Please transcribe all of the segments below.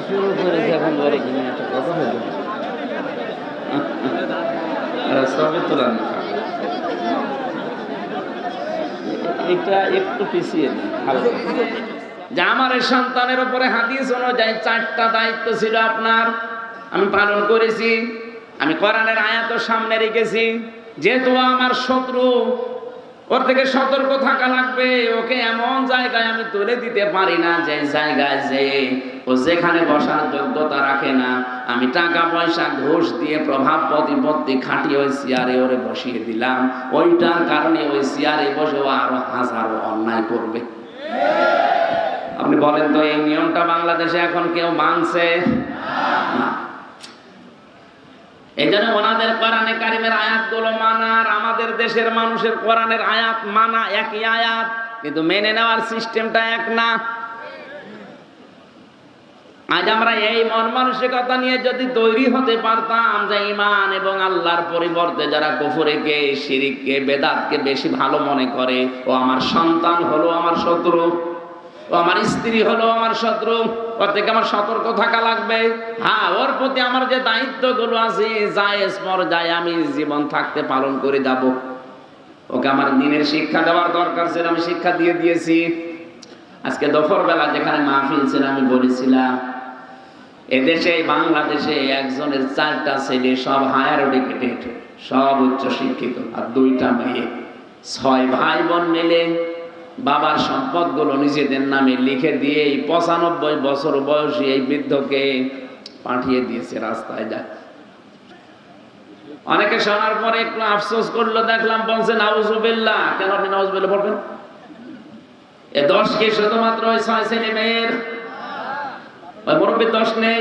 শুরু করেছে এখন একটা কথা হলো সবে তোলা এটা একটু পিছিয়ে যে আমার এই সন্তানের উপরে হাদিস অনুযায়ী চারটা দায়িত্ব ছিল আপনার আমি পালন করেছি আমি কোরআনের আয়াত সামনে রেখেছি যেহেতু আমার শত্রু ওর থেকে সতর্ক থাকা লাগবে। ওকে এমন জায়গায় আমি তুলে দিতে পারি না, যে জায়গায় যে ও যেখানে বসার যোগ্যতা রাখে না। আমি টাকা পয়সা ঘুষ দিয়ে প্রভাব প্রতিপত্তি খাটিয়ে ওই চেয়ারে ওরে বসিয়ে দিলাম। ওইটার কারণে ওই চেয়ারে বসে ও আরও হাজারো অন্যায় করবে। আপনি বলেন তো, এই নিয়মটা বাংলাদেশে এখন কেউ মানছে? না। এই জন্য ওনাদের কোরআনে কারিমের আয়াতগুলো মানা, আর আমাদের দেশের মানুষের কোরআনের আয়াত মানা, একই আয়াত, কিন্তু মেনে নেওয়ার সিস্টেমটা এক না। আজ আমরা এই মন মানসিকতা নিয়ে যদি তৈরি হতে পারতাম যে ইমান এবং আল্লাহর পরিবর্তে যারা কুফুরিকে, শিরিককে, বেদাতকে বেশি ভালো মনে করে, ও আমার সন্তান হলো আমার শত্রু, ও আমার স্ত্রী হলো আমার শত্রু ওর থেকে আমার সতর্ক থাকা লাগবে। হ্যাঁ ওর প্রতি আমার যে দায়িত্বগুলো আছে, জায়েজ পর্যায়ে আমি জীবন থাকতে পালন করে যাব। ওকে আমার দিনের শিক্ষা দেওয়ার দরকার ছিল, আমি শিক্ষা দিয়ে দিয়েছি। আজকে দুপুর বেলা যেখানে মাহফিল ছিল, আমি বলেছিলাম, এদেশে, বাংলাদেশে একজনের চারটা ছেলে সব হায়ার এডুকেটেড সব উচ্চ শিক্ষিত আর দুইটা মেয়ে। ছয় ভাই বোন মিলে বাবার সম্পদগুলো নিজেদের নামে লিখে দিয়ে এই পঁচানব্বই বছর বয়সী এই বৃদ্ধকে পাঠিয়ে দিয়েছে রাস্তায় যায় অনেকে শোনার পরে একটু আফসোস করল, দেখলাম বলছে, নাউজুবিল্লাহ। কেন আপনি নাউজুবিল্লাহ পড়বেন? এ দশ কে শুধুমাত্র ওই ছয় ছেলে মেয়ের? ওই মুরব্বীর দোষ নেই?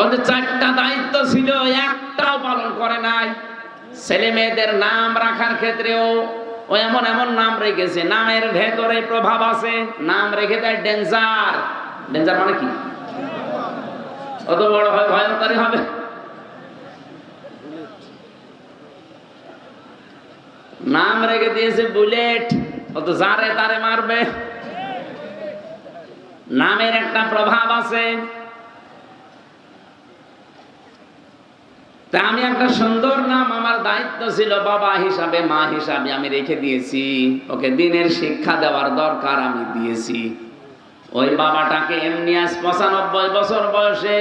ওদের চারটা দায়িত্ব ছিল, একটাও পালন করে নাই। ছেলে মেয়েদের নাম রাখার ক্ষেত্রেও ও এমন এমন নাম রেখেছে। নামের ভেতরে প্রভাব আছে, নাম রেখে দেয় ডেঞ্জার ডেঞ্জার মানে কি? অত বড় হয় ভয়ঙ্করী হবে। নাম রেখে দিয়েছে বুলেট অত যারে তারে মারবে। নামের একটা প্রভাব আছে তা আমি একটা সুন্দর নাম আমার দায়িত্ব ছিল, বাবা হিসাবে, মা হিসাবে আমি রেখে দিয়েছি। ওকে দিনের শিক্ষা দেওয়ার দরকার আমি দিয়েছি। ওই বাবাটাকে এমনি আজ পঁচানব্বই বছর বয়সে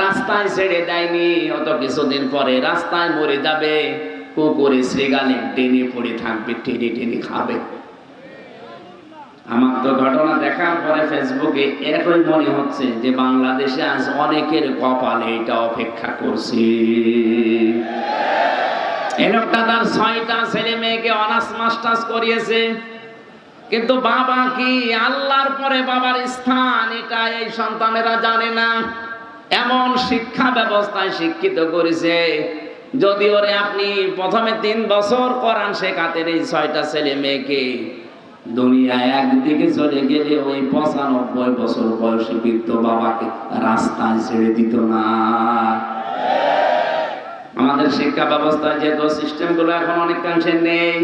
রাস্তায় ছেড়ে দেয়নি, অত কিছুদিন পরে রাস্তায় মরে যাবে। কুকুরে শ্রীগালে টেনে পড়ে থাকবে, টেনে টেনে খাবে। আমার তো ঘটনা দেখার পরে ফেসবুকে এরকমই মনে হচ্ছে যে বাংলাদেশে আজ অনেকের কপালে এটা অপেক্ষা করছে। এ তার ছয়টা ছেলে মেয়েকে অনার্স মাস্টার্স করিয়েছে। কিন্তু বাবা কি আল্লাহর পরে বাবার স্থান এটা এই সন্তানেরা জানে না। এমন শিক্ষা ব্যবস্থায় শিক্ষিত করেছে। যদি ওরে আপনি প্রথমে তিন বছর করান শেখাতেন এই ছয়টা ছেলে মেয়েকে দুনিয়া একদিকে চলে গেলে ওই পঁচানব্বই বছর বয়সী বৃদ্ধ বাবাকে রাস্তায় ছেড়ে দিত না। আমাদের শিক্ষা ব্যবস্থায় যে সিস্টেমগুলো এখন অনেকাংশে নেই।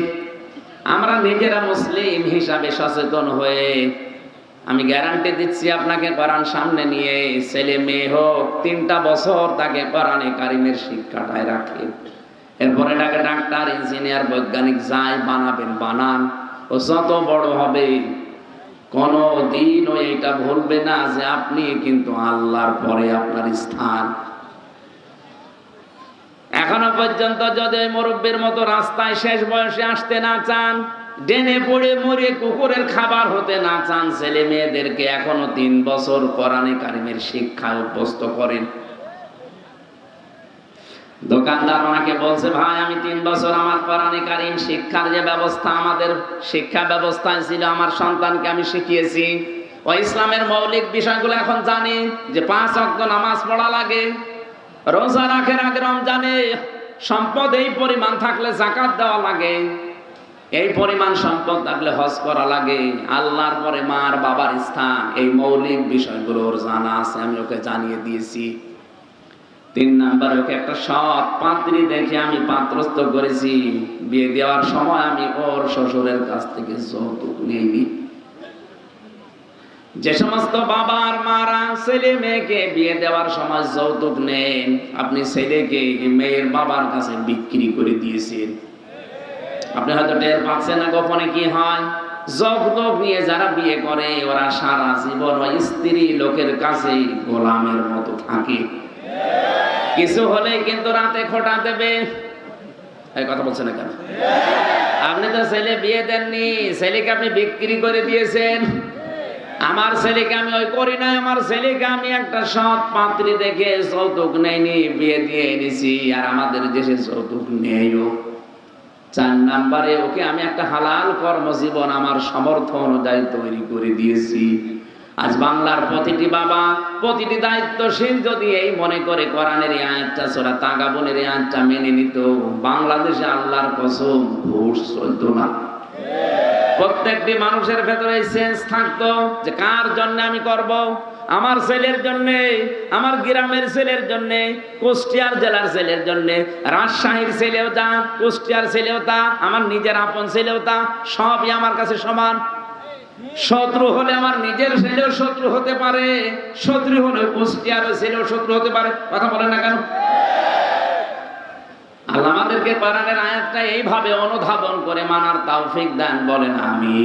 আমরা নিজেরা মুসলিম হিসাবে সচেতন হয়ে আমি গ্যারান্টি দিচ্ছি আপনাকে কোরআন সামনে নিয়ে, ছেলে মেয়ে হোক, তিনটা বছর তাকে কোরআনে কারিমের শিক্ষাটায় রাখে। এরপরে তাকে ডাক্তার, ইঞ্জিনিয়ার, বৈজ্ঞানিক যাই বানাবেন, বানান। যত বড় হবে, কোনো দিন ও এটা ভুলবে না যে আপনি কিন্তু আল্লাহর পরে আপনার স্থান। এখনও পর্যন্ত যদি মুরব্বীর মতো রাস্তায় শেষ বয়সে আসতে না চান ডেনে পড়ে মরে কুকুরের খাবার হতে না চান, ছেলে মেয়েদেরকে এখনও তিন বছর কোরআনে কারিমের শিক্ষায় অভ্যস্ত করেন। দোকানদার ওনাকে বলছে, ভাই, আমি তিন বছর আমার কোরআনে কারিম শিক্ষার যে ব্যবস্থা আমাদের শিক্ষা ব্যবস্থায় ছিল, আমার সন্তানকে আমি শিখিয়েছি। ও ইসলামের মৌলিক বিষয়গুলো এখন জানে যে পাঁচ অক্ট নামাজ পড়া লাগে, রোজা রাখের আগে রমজানে সম্পদ এই পরিমাণ থাকলে জাকাত দেওয়া লাগে, এই পরিমাণ সম্পদ থাকলে হজ করা লাগে। আল্লাহর পরে মার বাবার স্থান, এই মৌলিক বিষয়গুলোর জানা আছে, আমি ওকে জানিয়ে দিয়েছি। তিন নাম্বার ওকে একটা সৎ পাত্রী দেখে আমি পাত্রস্থ করেছি। বিয়ে দেওয়ার সময় আমি ওর শ্বশুরের কাছ থেকে যৌতুক নিইনি। যে সমস্ত বাবার মারা ছেলে মেয়েকে বিয়ে দেওয়ার সময় যৌতুক নেন, আপনি ছেলেকে মেয়ের বাবার কাছে বিক্রি করে দিয়েছেন। আপনি হয়তো টের পাচ্ছেন না গোপনে কি হয়। যৌতুক নিয়ে যারা বিয়ে করে, ওরা সারা জীবন স্ত্রী লোকের কাছে গোলামের মতো থাকে। কিছু হলে কিন্তু রাতে খোটা দেবে। কথা বলছেন কেন? আপনি তো ছেলে বিয়ে দেননি, ছেলেকে আপনি বিক্রি করে দিয়েছেন। আমার ছেলেকে আমি ওই করি না আমার ছেলেকে আমি একটা সৎ পাত্রী দেখে যৌতুক নেয়নি বিয়ে দিয়ে এনেছি, আর আমাদের দেশে যৌতুক নেইও। চার নাম্বারে ওকে আমি একটা হালাল কর্মজীবন আমার সামর্থ্য অনুযায়ী তৈরি করে দিয়েছি। আজ বাংলার প্রতিটি বাবা, প্রতিটি দায়িত্বশীল যদি এই মনে করে কোরআনের এই আয়াতটা, সোরা তাগাবনের এই আয়াতটা মেনে নিত, বাংলাদেশে আল্লাহর কসম ঘুষ চলতো না। প্রত্যেকটি মানুষের ভেতরে সেন্স থাকতো যে কার জন্য আমি করব? আমার ছেলের জন্য, আমার গ্রামের ছেলের জন্য, কুষ্টিয়ার জেলার ছেলের জন্য, রাজশাহীর ছেলেও তা, কুষ্টিয়ার ছেলেও তা, আমার নিজের আপন ছেলেও তা, সবই আমার কাছে সমান। শত্রু হলে আমার নিজের ছেলেও শত্রু হতে পারে, শত্রু হলে কুষ্টিয়ার ছেলেও শত্রু হতে পারে। কথা বলেন না কেন? আল্লাহ আমাদেরকে কোরআনের আয়াতটা এইভাবে অনুধাবন করে, মানার তৌফিক দান, বলেন আমি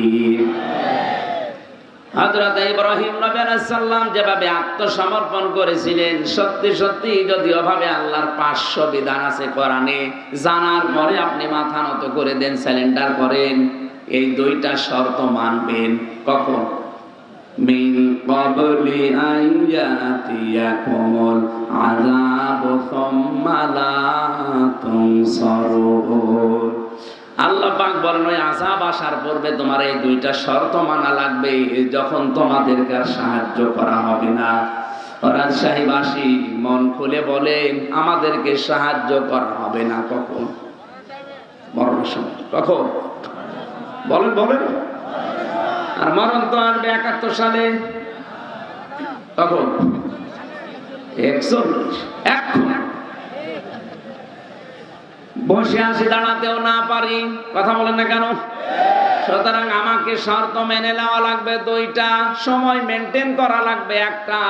হযরত ইব্রাহিম নবী আলাইহিস সালাম যেভাবে আত্মসমর্পণ করেছিলেন, সত্যি সত্যি যদি ওভাবে আল্লাহর পাঁচশো বিধান আছে কোরআনে, জানার পরে আপনি মাথা নত করে দেন স্যালেন্ডার করেন। এই দুইটা শর্ত মানবেন। কখন? মিন ক্বাবলি আন ইয়াতিয়াকুমুল আযাবু সুম্মা লা তুনসারুন। আল্লাহ পাক বলেন, ওই আসার পূর্বে তোমার এই দুইটা শর্ত মানা লাগবে, যখন তোমাদেরকে আর সাহায্য করা হবে না। রাজশাহীবাসী মন খুলে বলেন, আমাদেরকে সাহায্য করা হবে না কখন? মরণের সময়। কখন? বলেন বলেন। আর মরণ তো আসবে একাত্তর সালে। তখন বসে আসি দাঁড়াতেও না পারি। কথা বলেন না কেন? সুতরাং আমাকে শর্ত মেনে নেওয়া লাগবে দুইটা, সময় মেনটেন করা লাগবে একটা।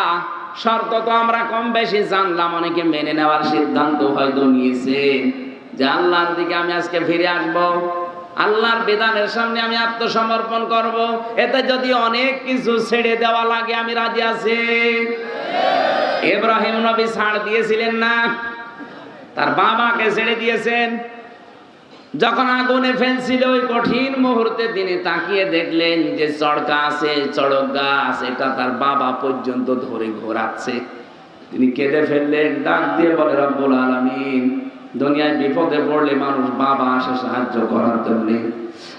শর্ত তো আমরা কম বেশি জানলাম, অনেকে মেনে নেওয়ার সিদ্ধান্ত হয়তো নিয়েছে আল্লাহর দিকে আমি আজকে ফিরে আসব। আল্লাহর বিধানের সামনে আমি আত্মসমর্পণ করব। এতে যদি অনেক কিছু ছেড়ে দেওয়া লাগে, আমি রাজি আছি। ইব্রাহিম নবী ছাড় দিয়েছিলেন না। তার বাবাকে ছেড়ে দিয়েছেন। যখন আগুনে ফেলছিল ওই কঠিন মুহূর্তে তিনি তাকিয়ে দেখলেন যে চড়কা আছে চড়ক গাছ, এটা তার বাবা পর্যন্ত ধরে ঘোরাচ্ছে। তিনি কেঁদে ফেললেন, ডাক দিয়ে বলে, রব্বুল আলামিন। দুনিয়ায় বিপদে পড়লে মানুষ বাবা আসে সাহায্য করার জন্য।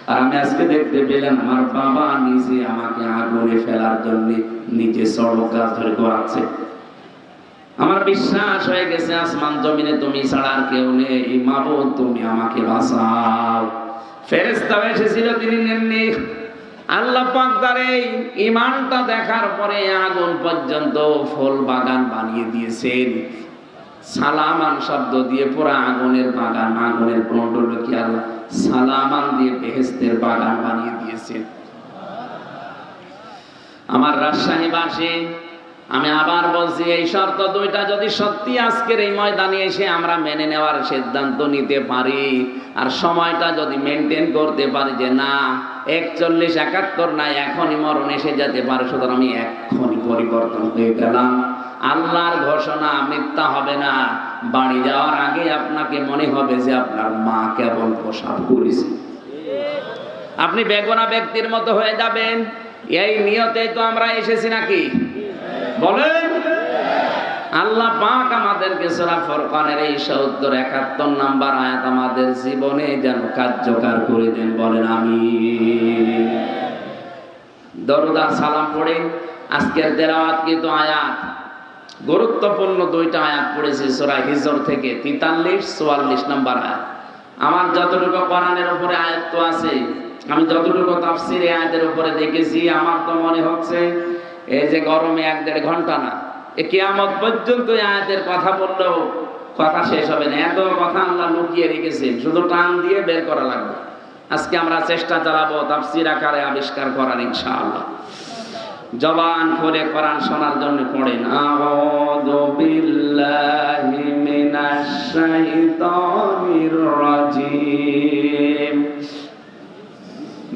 আর আমি আজকে দেখতে পেলাম, আমার বাবা নিজে আমাকে আগুনে ফেলার জন্য নিজে চড়ক গাছ ধরে ঘোরাচ্ছে। আমার বিশ্বাস হয়ে গেছে, আসমান জমিনে তুমি ছাড়া আর কেউ নেই। মাবুদ, তুমি আমাকে বাঁচাও। ফেরেস্তা এসেছিল, তিনি নেননি। আল্লাহ পাক তার এই ইমানটা দেখার পরে আগুন পর্যন্ত ফুল বাগান বানিয়ে দিয়েছেন। সালামান শব্দ দিয়ে পুরা আগুনের বাগান, আগুনের পনেরো কি আল্লাহ? সালামান দিয়ে বেহেস্তের বাগান বানিয়ে দিয়েছেন আমার রাজশাহীবাসী আমি আবার বলছি, এই শর্ত দুইটা যদি সত্যি আজকের এই ময়দানে এসে আমরা মেনে নেওয়ার সিদ্ধান্ত নিতে পারি, আর সময়টা যদি মেনটেন করতে পারি যে না, একচল্লিশ একাত্তর না এখনই মরণ এসে যেতে পারে, সুতরাং আমি এখনই পরিবর্তন হয়ে গেলাম। আল্লাহর ঘোষণা মিথ্যা হবে না। বাড়ি যাওয়ার আগে আপনাকে মনে হবে যে আপনার মা কেবল প্রসাব করেছে। আপনি বেগনা ব্যক্তির মতো হয়ে যাবেন। এই নিয়তেই তো আমরা এসেছি নাকি? বলেন। আল্লাহ পাক আমাদেরকে সূরা ফুরকানের এই 70 71 নাম্বার আয়াত আমাদের জীবনে যেন কার্যকর করে দেন, বলেন আমি দরুদ আর সালাম পড়ে। আজকের তেলাওয়াত কিন্তু আয়াত। গুরুত্বপূর্ণ দুইটা আয়াত পড়েছি, সূরা হিজর থেকে। 43 44 নাম্বার আয়াত। আমার যতটুকু কোরআনের উপরে আয়াত তো আছে, আমি যতটুকু তাফসিরে আয়াতের উপরে দেখেছি, আমার তো মনে হচ্ছে এই যে গরমে এক দেড় ঘণ্টা না, এ কিয়ামত পর্যন্ত আয়াতের কথা বললেও কথা শেষ হবে না। এত কথা আল্লাহ লুকিয়ে রেখেছেন, শুধু টান দিয়ে বের করা লাগবে। আজকে আমরা চেষ্টা চালাবো তাফসির আকারে আবিষ্কার করার, ইনশাআল্লাহ। জবান করে কোরআন শোনার জন্য পড়েন আউযু বিল্লাহি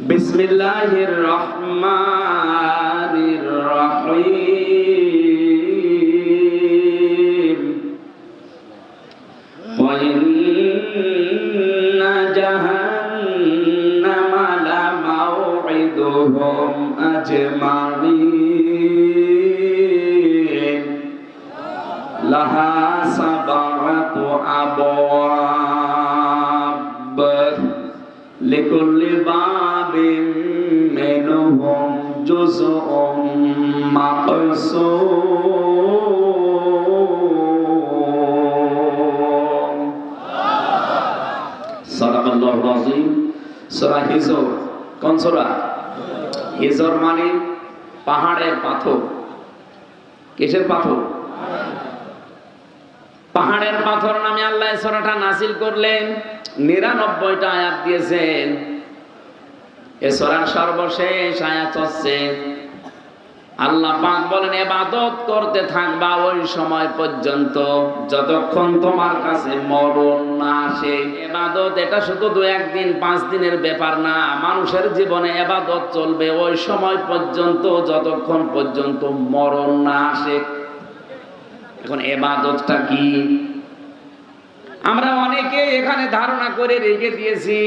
বিসমিল্লাহির রহমানির রহিম। ওয়া ইন্না জাহান্নামা কনসরা মানে পাহাড়ের পাথর। কিসের পাথর? পাহাড়ের পাথর নামে আল্লাহ সরাটা নাসিল করলেন। নিরানব্বইটা আয়াত দিয়েছেন। এ সরার সর্বশেষ আয়াত হচ্ছে আল্লাহ পাক বলেন এবাদত করতে থাকবা ওই সময় পর্যন্ত। যতক্ষণ তোমার কাছে মরণ না আসে। এবাদত এটা শুধু দু একদিন পাঁচ দিনের ব্যাপার না। মানুষের জীবনে এবাদত চলবে ওই সময় পর্যন্ত, যতক্ষণ পর্যন্ত মরণ না আসে। এখন এবাদতটা কি? আমরা অনেকে এখানে ধারণা করে রেখে দিয়েছি।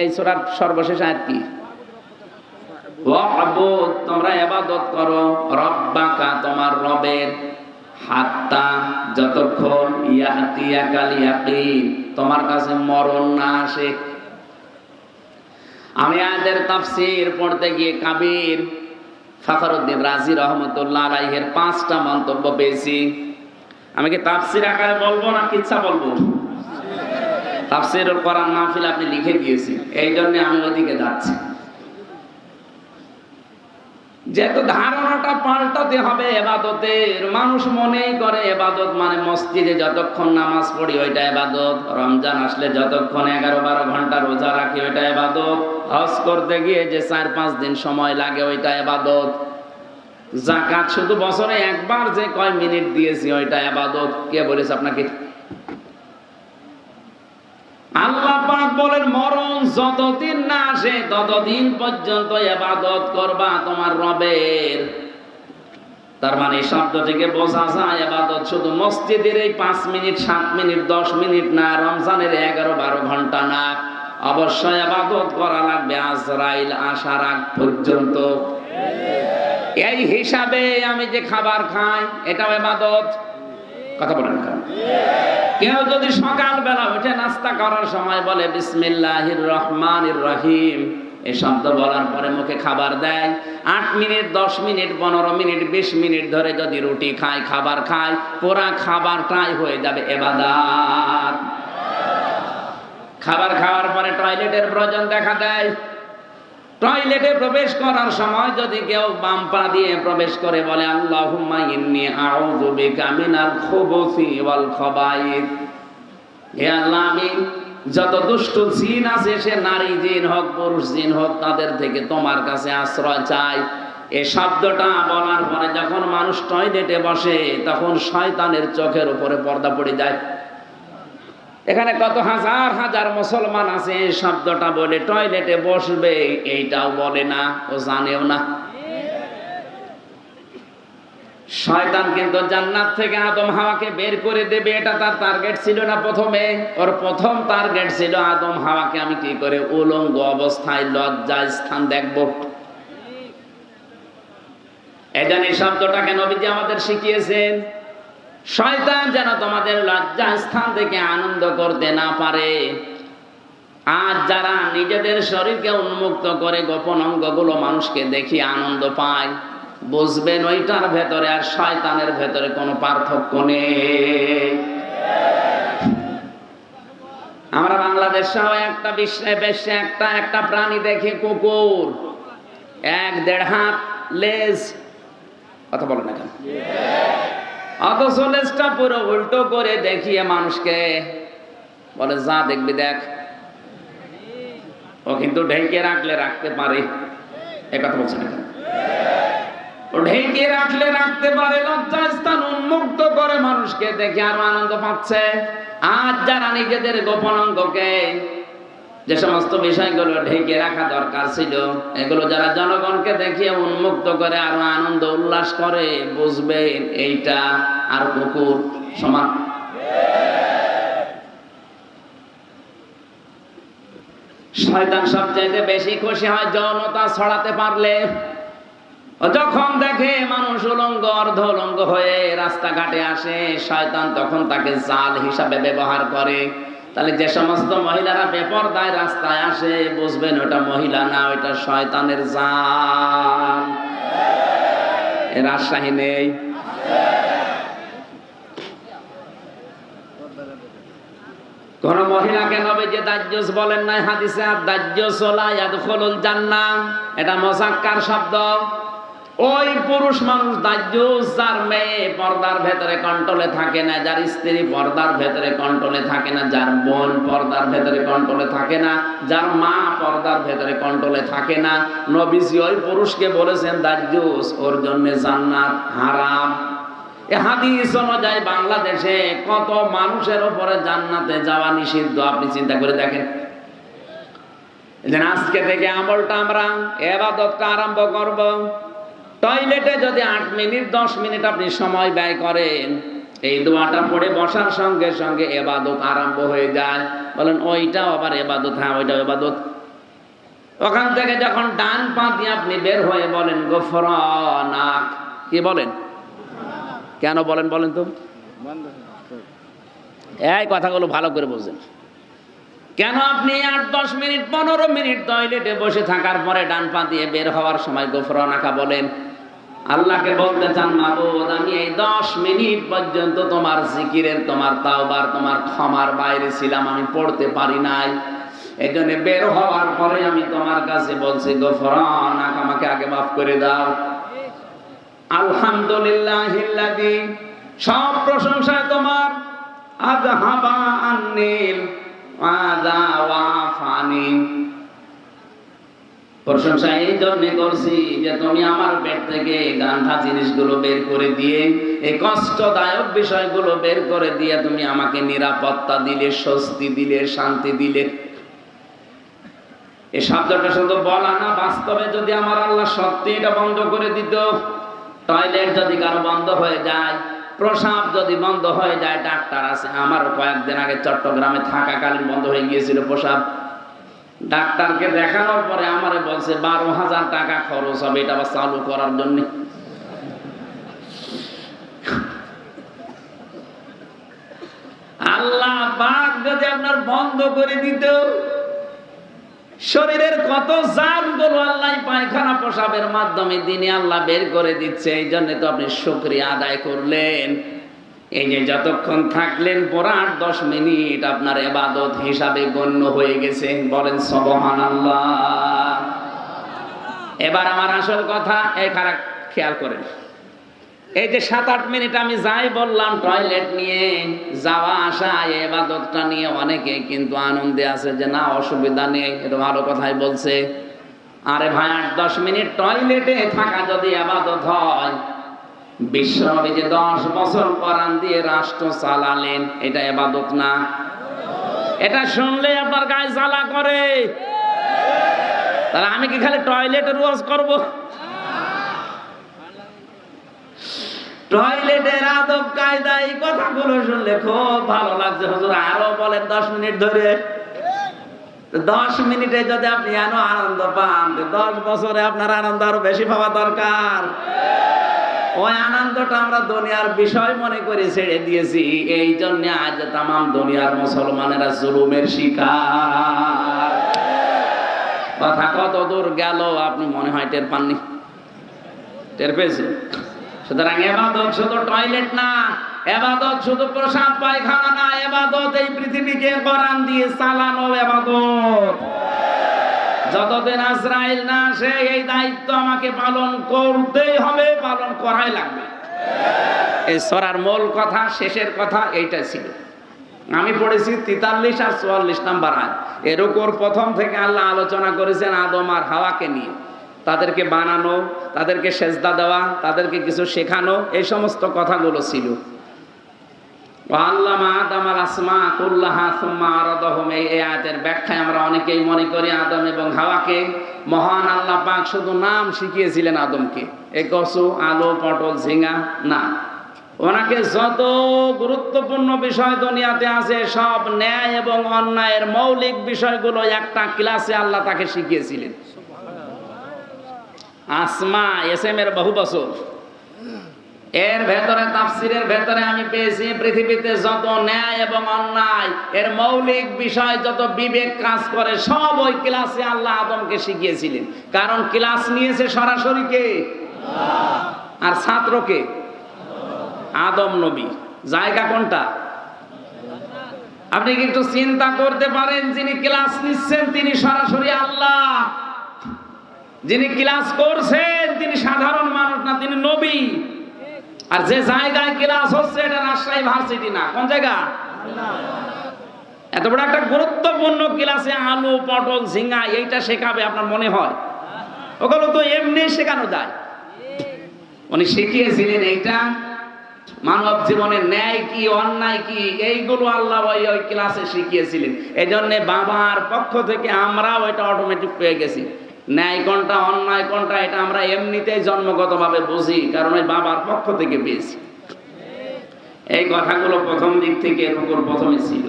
এই সূরার সর্বশেষ আয়াত কি? ওয়াবুদ, তোমরা ইবাদত করো। রব্বাকা, তোমার রবের। হাত্তা, যতক্ষণ ইয়াতিয়াকাল ইয়াকিন, তোমার কাছে মরণ না আসে। আমি আয়াতের তাফসীর পড়তে গিয়ে কাবির ফাখরুদ্দিন রাজি রহমতুল্লাহ আলাইহের পাঁচটা মন্তব্য পেয়েছি। আমি কি তাফসীর আকারে বলব না কিচ্ছা বলব? তাফসীরুল কোরআন মাহফিল আপনি লিখে দিয়েছি এই জন্য আমি ওদিকে যাচ্ছি। যেহেতু ধারণাটা পাল্টাতে হবে এবাদতের, মানুষ মনেই করে এবাদত মানে মসজিদে যতক্ষণ নামাজ পড়ি ওইটা এবাদত, রমজান আসলে যতক্ষণ এগারো বারো ঘণ্টা রোজা রাখি ওইটা এবাদত, হজ করতে গিয়ে যে চার পাঁচ দিন সময় লাগে ওইটা এবাদত। জাকাত শুধু বছরে একবার যে কয় মিনিট দিয়েছি ওইটা এবাদত। কে বলেছে আপনাকে? আল্লাহ পাক বলেন, মরণ যতদিন না আসে, ততদিন পর্যন্ত ইবাদত করবা তোমার রবের। তার মানে শব্দ থেকে বোঝা যায় এবাদত শুধু মসজিদের এই পাঁচ মিনিট, সাত মিনিট, দশ মিনিট না, রমজানের এগারো বারো ঘণ্টা না। অবশ্যই আবাদত করা লাগবে আজরাইল আসার আগ পর্যন্ত। এই হিসাবে আমি যে খাবার খাই, এটাও এবাদত কথা বলেন কেউ যদি সকালবেলা উঠে নাস্তা করার সময় বলে, বিসমিল্লাহির রহমানির রহিম এই শব্দ বলার পরে মুখে খাবার দেয়। আট মিনিট, দশ মিনিট, পনেরো মিনিট, বিশ মিনিট ধরে যদি রুটি খায়, খাবার খায়, পুরা খাবারটাই হয়ে যাবে এবাদাত। খাবার খাওয়ার পরে টয়লেটের প্রয়োজন দেখা দেয়। টয়লেটে প্রবেশ করার সময় যদি কেউ বাম পা দিয়ে প্রবেশ করে বলে, আল্লাহুম্মা ইন্নী আউযু বিকা মিনাল খুবুসি ওয়াল খাবাইথ হে আল্লাহ, আমি যত দুষ্ট জিন আছে, সে নারী জিন হোক, পুরুষ জিন হোক, তাদের থেকে তোমার কাছে আশ্রয় চাই। এ শব্দটা বলার পরে যখন মানুষ টয়লেটে বসে, তখন শয়তানের চোখের উপরে পর্দা পড়ে যায়। এখানে কত হাজার হাজার মুসলমান আছে, এই শব্দটা বলে টয়লেটে বসবে, এইটাও বলে না, ও জানেও না। শয়তান কিন্তু জান্নাত থেকে আদম হাওয়াকে বের করে দেবে, এটা তার টার্গেট ছিল না প্রথমে। ওর প্রথম টার্গেট ছিল আদম হাওয়াকে আমি কি করে উলঙ্গ অবস্থায় লজ্জা স্থান দেখব। এজন্য এই শব্দটাকে নবীজি আমাদের শিখিয়েছেন শয়তান যেন তোমাদের লজ্জা স্থান থেকে আনন্দ করতে না পারে। আজ যারা নিজেদের শরীরকে উন্মুক্ত করে গোপন অঙ্গগুলো মানুষকে দেখি আনন্দ পায় বুঝবেন ওইটার ভেতরে আর শয়তানের ভেতরে কোনো পার্থক্য নেই। আমরা বাংলাদেশেও একটা বিশ্বে বেশে একটা একটা প্রাণী দেখি কুকুর। এক দেড় হাত লেজ, কথা বলে না কেন? অথচ লেজটা পুরো উল্টো করে দেখিয়ে মানুষকে বলে, যা দেখবি দেখ। ও কিন্তু ঢেকে রাখলে রাখতে পারে। এ কথা বলছে না ও ঢেকে রাখলে রাখতে পারে লজ্জা স্থান উন্মুক্ত করে মানুষকে দেখে আরও আনন্দ পাচ্ছে। আজ যারা নিজেদের গোপন অঙ্গকে যে সমস্ত বিষয়গুলো ঢেকে রাখা দরকার ছিল, এগুলো যারা জনগণকে দেখিয়ে উন্মুক্ত করে আরও আনন্দ উল্লাস করে, বুঝবে এইটা আর কুকুর সমান। শয়তান সবচাইতে বেশি খুশি হয় যৌনতা ছড়াতে পারলে। যখন দেখে মানুষ উলঙ্গ, অর্ধ উলঙ্গ হয়ে রাস্তাঘাটে আসে, শয়তান তখন তাকে জাল হিসাবে ব্যবহার করে। তাহলে যে সমস্ত মহিলারা বেপরদায় রাস্তায় আসে, বুঝবেন ওটা মহিলা না ওটা শয়তানের জাল এ রাজশাহী নেই। কোন মহিলাকে নবে যে দাজ্জস বলেন নাই হাদিসে আর দাজ্জস লা ইয়াদখুলুল জান্নাহ। এটা মোসাক্কার শব্দ। ওই পুরুষ মানুষ দাজ্জুস যার মেয়ে পর্দার ভেতরে কন্ট্রোলে থাকে না, যার স্ত্রী পর্দার ভেতরে কন্ট্রোলে থাকে না, যার বোন পর্দার ভেতরে কন্ট্রোলে থাকে না, যার মা পর্দার ভেতরে কন্ট্রোলে থাকে না। নবীজি ওই পুরুষকে বলেছেন দাজ্জুস ওর জন্য জান্নাত হারাম। এ হাদিস অনুযায়ী বাংলাদেশে কত মানুষের উপরে জান্নাতে যাওয়া নিষিদ্ধ, আপনি চিন্তা করে দেখেন। আজকে থেকে আমলটা আমরা এবাদতটা আরম্ভ করব। টয়লেটে যদি আট মিনিট, দশ মিনিট আপনি সময় ব্যয় করেন, এই দোয়াটা পড়ে বসার সঙ্গে সঙ্গে এবাদত আরম্ভ হয়ে যায়। বলেন, ওইটাও আবার এবাদত হ্যাঁ ওইটাও এবাদত। ওখান থেকে যখন ডান পা দিয়ে আপনি বের হয়ে বলেন গোফরনাক কি বলেন? কেন বলেন বলেন তো? এই কথাগুলো ভালো করে বুঝেন। কেন আপনি আট, দশ মিনিট, পনেরো মিনিট টয়লেটে বসে থাকার পরে ডান পা দিয়ে বের হওয়ার সময় গোফরনাকা বলেন? আল্লাহকে বলতে চান, মাবুদ, আমি এই দশ মিনিট পর্যন্ত তোমার জিকিরের, তোমার তাওবার, তোমার ক্ষমার বাইরে ছিলাম, আমি পড়তে পারি নাই। এই জন্য বের হওয়ার পরে আমি তোমার কাছে বলছি গোফরনাক আমাকে আগে মাফ করে দাও। আলহামদুলিল্লাহ সব প্রশংসা তোমার। আদহাবা আন্নিল আদা ওয়াফানি। প্রশংসা এই জন্য করছি যে তুমি আমার পেট থেকে গান্ধা জিনিসগুলো বের করে দিয়ে, এই কষ্টদায়ক বিষয়গুলো বের করে দিয়ে তুমি আমাকে নিরাপত্তা দিলে, স্বস্তি দিলে, শান্তি দিলে। এই শব্দটা শুধু বলা না, বাস্তবে যদি আমার আল্লাহ সত্যি এটা বন্ধ করে দিত, টয়লেট যদি কারও বন্ধ হয়ে যায়, প্রসাব যদি বন্ধ হয়ে যায়, ডাক্তার আছে, আমার কয়েকদিন আগে চট্টগ্রামে থাকাকালীন বন্ধ হয়ে গিয়েছিল প্রসাব। ডাক্তারকে দেখানোর পরে আমারে বলছে, বারো হাজার টাকা খরচ হবে, এটা আবার চালু করার জন্য। আল্লাহ পাক যদি আপনার বন্ধ করে দিত, শরীরের কত জানগুলো আল্লাহ পায়খানা প্রসাবের মাধ্যমে দিনে আল্লাহ বের করে দিচ্ছে এই জন্য তো আপনি শুক্রিয়া আদায় করলেন। এই যে যতক্ষণ থাকলেন পর আট দশ মিনিট আপনার এবাদত হিসাবে গণ্য হয়ে গেছে। বলেন সবহান এবার আমার আসল কথা, এই খারাপ খেয়াল করেন। এই যে সাত আট মিনিট আমি যাই বললাম, টয়লেট নিয়ে যাওয়া আসা এবাদতটা নিয়ে অনেকে কিন্তু আনন্দে আছে যে, না, অসুবিধা নেই এটা ভালো কথাই বলছে। আরে ভাই, আট দশ মিনিট টয়লেটে থাকা যদি আবাদত হয় বিশ্বনবী যে দশ বছর কোরআন দিয়ে রাষ্ট্র চালালেন, এটা এবাদত না। এটা শুনলে আপনার গায়ে জ্বালা করে। তাহলে আমি কি খালি টয়লেটের ওয়াজ করব? টয়লেটের আদব কায়দা এই কথাগুলো শুনলে খুব ভালো লাগছে। হুজুর আরও বলেন দশ মিনিট ধরে। দশ মিনিটে যদি আপনি আনন্দ পান দশ বছরে আপনার আনন্দ আরও বেশি পাওয়া দরকার। ওই আনন্দটা আমরা দুনিয়ার বিষয় মনে করে ছেড়ে দিয়েছি। এই জন্য আজ তাম দুনিয়ার মুসলমানেরা জুলুমের শিকার। কথা কত দূর গেল, আপনি মনে হয় টের পাননি। টের পেয়েছে সুতরাং এবাদত শুধু টয়লেট না, এবাদত শুধু প্রসাদ পায়খানা না, এবাদত এই পৃথিবীকে কোরআন দিয়ে চালানো এবাদত। যতদিন আজরাইল না আসে, এই দায়িত্ব আমাকে পালন করতেই হবে, পালন করাই লাগবে। এই সরার মূল কথা, শেষের কথা এইটা ছিল। আমি পড়েছি তেতাল্লিশ আর চুয়াল্লিশ নাম্বার আয় এর উপর প্রথম থেকে আল্লাহ আলোচনা করেছেন আদম আর হাওয়াকে নিয়ে। তাদেরকে বানানো, তাদেরকে সেজদা দেওয়া, তাদেরকে কিছু শেখানো, এই সমস্ত কথাগুলো ছিল। অনেকেই মনে করি আদম এবং হাওয়াকে। মহান আল্লাহ শুধু নাম শিখিয়েছিলেন আদমকে। এ পটল, ঝিঙা, না। ওনাকে যত গুরুত্বপূর্ণ বিষয় দুনিয়াতে আছে, সব ন্যায় এবং অন্যায়ের মৌলিক বিষয়গুলো একটা ক্লাসে আল্লাহ তাকে শিখিয়েছিলেন। আসমা এস এম এর বহু বছর। এর ভেতরে তাফসিরের ভেতরে আমি পেয়েছি পৃথিবীতে যত ন্যায় এবং অন্যায় এর মৌলিক বিষয় যত বিবেক কাজ করে সব ওই ক্লাসে আল্লাহ আদমকে শিখিয়েছিলেন। কারণ ক্লাস নিয়েছে সরাসরি কে? আর ছাত্রকে আদম নবী। জায়গা কোনটা? আপনি কি একটু চিন্তা করতে পারেন যিনি ক্লাস নিচ্ছেন তিনি সরাসরি আল্লাহ। যিনি ক্লাস করছেন তিনি সাধারণ মানুষ না তিনি নবী। আর যে জায়গায় ক্লাস হচ্ছে এটা রাজশাহী ভার্সিটি না। কোন জায়গা? এত বড় একটা গুরুত্বপূর্ণ ক্লাসে আলু, পটল, ঝিঙ্গা, এইটা শেখাবে আপনার মনে হয়? ওগুলো তো এমনি শেখানো যায়। উনি শিখিয়েছিলেন এইটা, মানব জীবনের ন্যায় কি, অন্যায় কি, এইগুলো আল্লাহ ওই ওই ক্লাসে শিখিয়েছিলেন। এই জন্যে বাবার পক্ষ থেকে আমরাও এটা অটোমেটিক পেয়ে গেছি। ন্যায় কোনটা, অন্যায় কোনটা, এটা আমরা এমনিতেই জন্মগতভাবে বুঝি, কারণ ওই বাবার পক্ষ থেকে পেয়েছি। এই কথাগুলো প্রথম দিক থেকে এর উপর প্রথমে ছিল।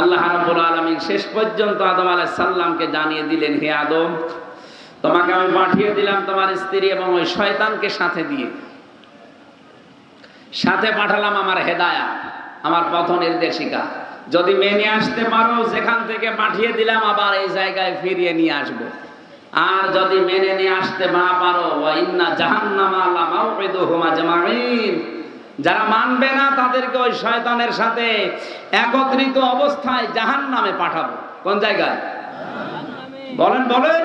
আল্লাহ রাব্বুল আলামিন শেষ পর্যন্ত আদম আলাইহিস সালামকে জানিয়ে দিলেন, হে আদম, তোমাকে আমি পাঠিয়ে দিলাম তোমার স্ত্রী এবং ওই শয়তানকে সাথে দিয়ে। সাথে পাঠালাম আমার হেদায়া আমার পথ নির্দেশিকা। যদি মেনে আসতে পারো যেখান থেকে পাঠিয়ে দিলাম, আবার এই জায়গায় ফিরিয়ে নিয়ে আসব। আর যদি মেনে নিয়ে আসতে না পারো ইন্না জাহান্নামা যারা মানবে না, তাদেরকে ওই শয়তানের সাথে একত্রিত অবস্থায় জাহান নামে পাঠাবো। কোন জায়গায়? বলেন বলেন।